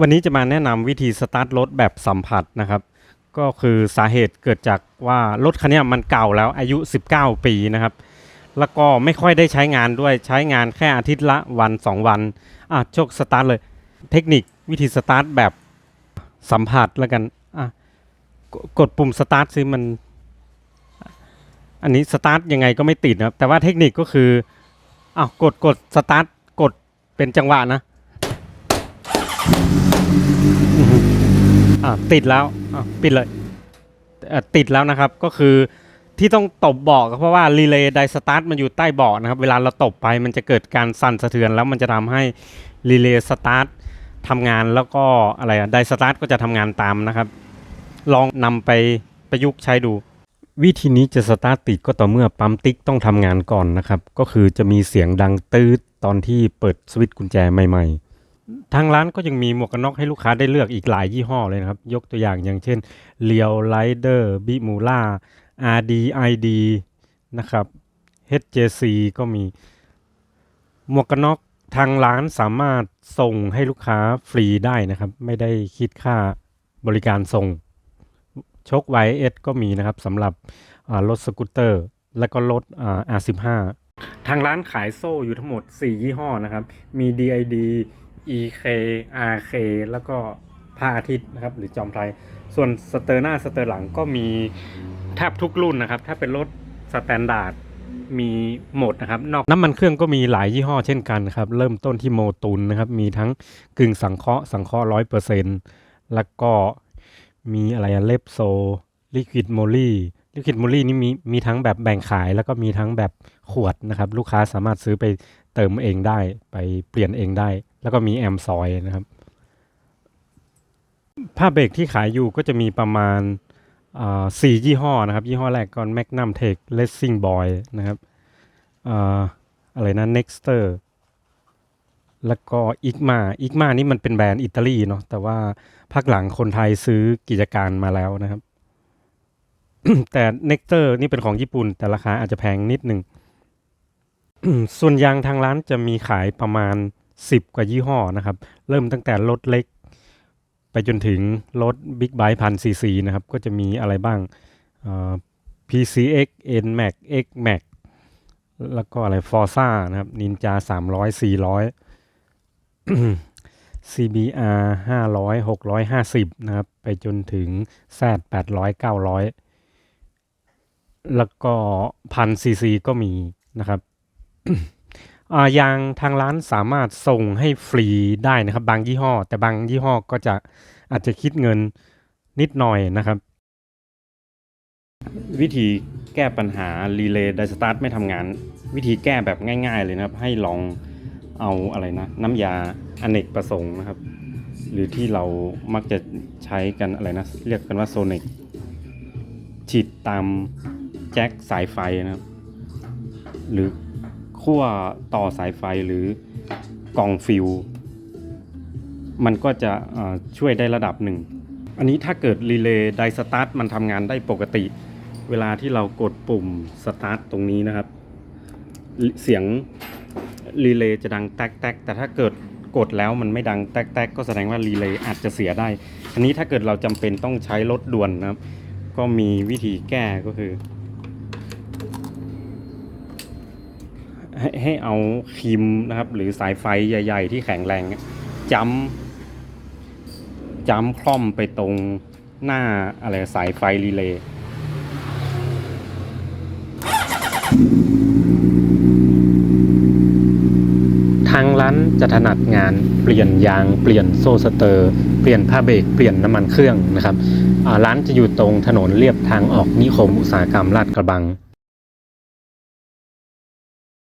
วันนี้จะมาแนะนำวิธีสตาร์ทรถแบบสัมผัสนะครับ ก็คือสาเหตุเกิดจากว่ารถคันนี้มันเก่าแล้วอายุ 19 ปีนะครับ แล้วก็ไม่ค่อยได้ใช้งานด้วยใช้งานแค่อาทิตย์ละวัน 2 วันอะโชคสตาร์ทเลย เทคนิควิธีสตาร์ทแบบสัมผัสแล้วกันอะกกดปุ่มสตาร์ทซิมัน อันนี้สตาร์ทยังไงก็ไม่ติดนะครับ แต่ว่าเทคนิคก็คืออ้าวกดกดสตาร์ทกดเป็นจังหวะนะ อะติดแล้วอะปิดเลยอ่อติดแล้วนะครับก็คือที่ต้องตบเบาะก็เพราะว่ารีเลย์ไดสตาร์ทมันอยู่ใต้เบาะนะครับ เวลาเราตบไปมันจะเกิดการสั่นสะเทือน แล้วมันจะทำให้รีเลย์สตาร์ททำงานแล้วก็อะไรอะไดสตาร์ทก็จะทำงานตามนะครับ ลองนำไปประยุกต์ใช้ดู วิธีนี้จะสตาร์ทติดก็ต่อเมื่อปั๊มติ๊กต้องทำงานก่อนนะครับ ก็คือจะมีเสียงดังตืดตอนที่เปิดสวิตช์กุญแจใหม่ ๆ ทางร้านก็ยังมีหมวกกันน็อกให้ลูกค้าได้เลือกอีกหลายยี่ห้อเลยนะครับ ยกตัวอย่างอย่างเช่นเลียวไ i เดอร์บิมูล่า RDID นะครับ HJC ก็มีหมวกกันน็อกทางร้านสามารถส่งให้ลูกค้าฟรีได้นะครับ ไม่ได้คิดค่าบริการส่งชก YS ก็มีนะครับสำหรับรถสกูตเตอร์ และก็รถอ่า R15 ทางร้านขายโซ่อยู่ทั้งหมด 4 ยี่ห้อนะครับ มี DID EK RK แล้วก็พระอาทิตย์นะครับหรือจอมไพรส่วนสเตอร์หน้าสเตอร์หลังก็มีแทบทุกรุ่นนะครับ ถ้าเป็นรถสแตนดาร์ดมีหมดนะครับ นอกน้ำมันเครื่องก็มีหลายยี่ห้อเช่นกันครับ เริ่มต้นที่โมตุนนะครับ มีทั้งกึ่งสังเคราะห์สังเคราะห์ร้อยเปอร์เซ็นต์แล้วก็มีอะไรเลปโซลิควิดโมลี่ลิควิดโมลี่นี่มีมีทั้งแบบแบ่งขาย แล้วก็มีทั้งแบบขวดนะครับ ลูกค้าสามารถซื้อไปเติมเองได้ไปเปลี่ยนเองได้ แล้วก็มีแอมซอยนะครับ ผ้าเบรกที่ขายอยู่ก็จะมีประมาณสี่ยี่ห้อนะครับ ยี่ห้อแรกก่อน Magnum Tech Racing Boy นะครับออะไรนะ Nexter แล้วก็ Igma Igma นี่มันเป็นแบรนด์อิตาลีเนาะแต่ว่าภาคหลังคนไทยซื้อกิจการมาแล้วนะครับ แต่ Nexter นี่เป็นของญี่ปุ่น แต่ราคาอาจจะแพงนิดหนึ่งส่วนยางทางร้านจะมีขายประมาณ 10 กว่ายี่ห้อนะครับ เริ่มตั้งแต่รถเล็ก ไปจนถึงรถบิ๊กไบค์พันซีซีนะครับ ก็จะมีอะไรบ้าง PCX NMAX XMAX แล้วก็อะไร Forza นะครับ Ninja 300 400 CBR 500 650 นะครับ ไปจนถึง Z 800 900 แล้วก็พันซีซีก็มีนะครับ ยางทางร้านสามารถส่งให้ฟรีได้นะครับ บางยี่ห้อ แต่บางยี่ห้อก็จะอาจจะคิดเงินนิดหน่อยนะครับ วิธีแก้ปัญหารีเลย์ไดสตาร์ทไม่ทำงาน วิธีแก้แบบง่าย ๆ เลยนะครับ ให้ลองเอาอะไรนะน้ำยาอเนกประสงค์นะครับ หรือที่เรามักจะใช้กันอะไรนะ เรียกกันว่าโซนิกฉีดตามแจ็คสายไฟนะครับ หรือ ขั้วต่อสายไฟหรือกล่องฟิว มันก็จะช่วยได้ระดับหนึ่ง อันนี้ถ้าเกิดรีเลย์ไดสตาร์ทมันทำงานได้ปกติ เวลาที่เรากดปุ่มสตาร์ทตรงนี้นะครับ เสียงรีเลย์จะดังแต๊กแตกแต่ถ้าเกิดกดแล้วมันไม่ดังแต๊กแตกก็แสดงว่ารีเลย์อาจจะเสียได้ อันนี้ถ้าเกิดเราจำเป็นต้องใช้รถด่วนนะครับ ก็มีวิธีแก้ก็คือ ให้ให้เอาครีมนะครับ หรือสายไฟใหญ่ ๆ ที่แข็งแรงอะจ้ำจ้ำคล่อมไปตรงหน้าอะไรสายไฟรีเลย์ทางร้านจะถนัดงานเปลี่ยนยางเปลี่ยนโซ่สเตอร์ เปลี่ยนผ้าเบรกเปลี่ยนน้ำมันเครื่องนะครับร้านจะอยู่ตรงถนนเลียบทางออกนิคมอุตสาหกรรมลาดกระบัง